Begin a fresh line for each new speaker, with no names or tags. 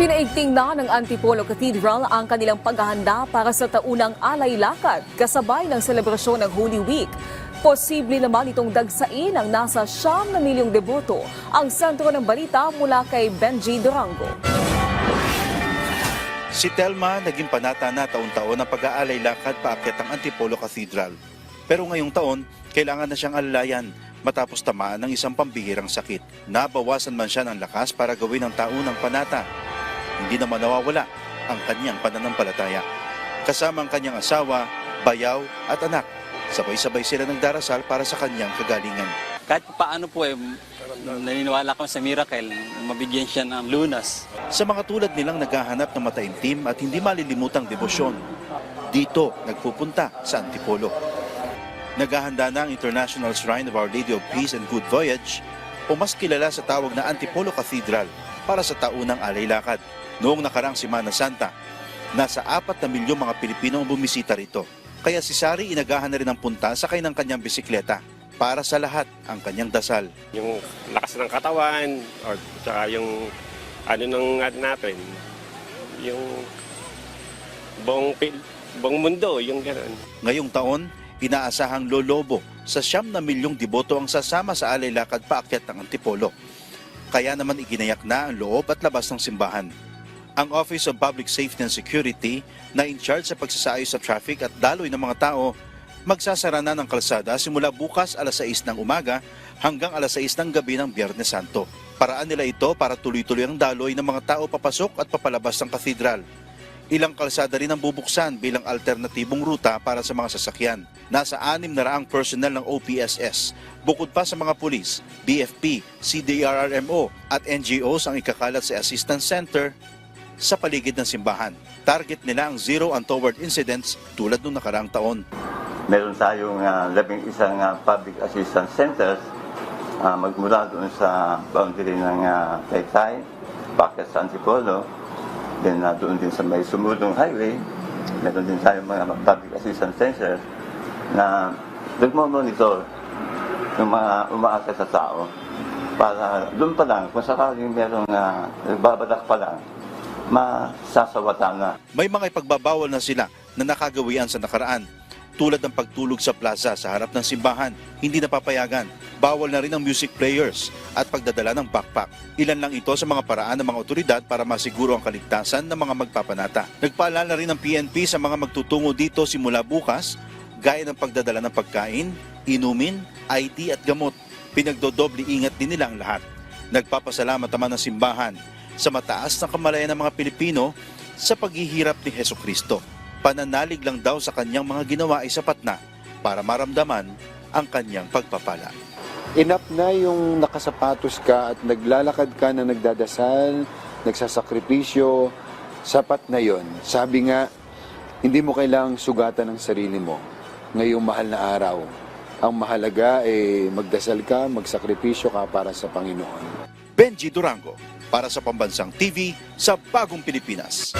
Pinaigting na ng Antipolo Cathedral ang kanilang paghahanda para sa taunang alay lakad kasabay ng selebrasyon ng Holy Week. Posible naman itong dagsain ang nasa siyam na milyong deboto. Ang sentro ng balita mula kay Benji Durango.
Si Telma naging panata na taon-taon ng pag-aalay lakad paakyat ang Antipolo Cathedral. Pero ngayong taon, kailangan na siyang alalayan matapos tamaan ng isang pambihirang sakit. Nabawasan man siya ng lakas para gawin ang taunang panata. Hindi naman nawawala ang kanyang pananampalataya. Kasama ang kanyang asawa, bayaw at anak. Sabay-sabay sila nagdarasal para sa kanyang kagalingan.
kahit paano po eh, naniniwala kami sa miracle, mabigyan siya ng lunas.
Sa mga tulad nilang naghahanap ng mataimtim at hindi malilimutang debosyon, dito nagpupunta sa Antipolo. Naghahanda na ang International Shrine of Our Lady of Peace and Good Voyage o mas kilala sa tawag na Antipolo Cathedral para sa taunang alay lakad. Noong nakarang Semana Santa, nasa apat na milyong mga Pilipino ang bumisita rito. Kaya si Sari inagahan na rin ang punta sakay ng kanyang bisikleta para sa lahat ang kanyang dasal.
yung lakas ng katawan or tsaka yung ano nang ano natin yung buong buong mundo yung gano'n
Ngayong taon, inaasahang lolobo sa siyam na milyong deboto ang sasama sa alay lakad paakyat ng Antipolo. Kaya naman iginayak na ang loob at labas ng simbahan. Ang Office of Public Safety and Security na in charge sa pagsasaayos sa traffic at daloy ng mga tao, magsasara na ng kalsada simula bukas alas 6 ng umaga hanggang alas 6 ng gabi ng Biyernes Santo. Paraan nila ito para tuloy-tuloy ang daloy ng mga tao papasok at papalabas ng katedral. Ilang kalsada rin ang bubuksan bilang alternatibong ruta para sa mga sasakyan. Nasa anim na raang personnel ng OPSS, bukod pa sa mga pulis, BFP, CDRRMO at NGOs ang ikakalat sa Assistance Center sa paligid ng simbahan. Target nila ang zero untoward incidents tulad nung nakaraang taon.
Meron tayong ah, labing isang ah, public assistance centers ah, magmula doon sa boundary ng uh, Taytay, Packet sa Antipolo, then ah, doon din sa may sumulong highway, meron din tayong mga public assistance centers na nagmo-monitor yung mga umaasa sa tao para doon pa lang, kung sakaling merong uh, nagbabadak pa lang, masasawatan na.
May mga ipagbabawal na sila na nakagawian sa nakaraan tulad ng pagtulog sa plaza sa harap ng simbahan, hindi napapayagan. Bawal na rin ang music players at pagdadala ng backpack. Ilan lang ito sa mga paraan ng mga otoridad para masiguro ang kaligtasan ng mga magpapanata. Nagpaalala rin ng PNP sa mga magtutungo dito simula bukas, gaya ng pagdadala ng pagkain, inumin, ID at gamot. Pinagdodoble ingat din nila ang lahat. Nagpapasalamat naman ng simbahan sa mataas na kamalayan ng mga Pilipino sa paghihirap ni Heso Kristo. Pananalig lang daw sa kanyang mga ginawa ay sapat na para maramdaman ang kanyang pagpapala.
enough na yung nakasapatos ka at naglalakad ka na nagdadasal, nagsasakripisyo, sapat na yon. Sabi nga, hindi mo kailangang sugatan ng sarili mo ngayong mahal na araw. Ang mahalaga ay magdasal ka, magsakripisyo ka para sa Panginoon.
Benji Durango para sa Pambansang TV sa Bagong Pilipinas.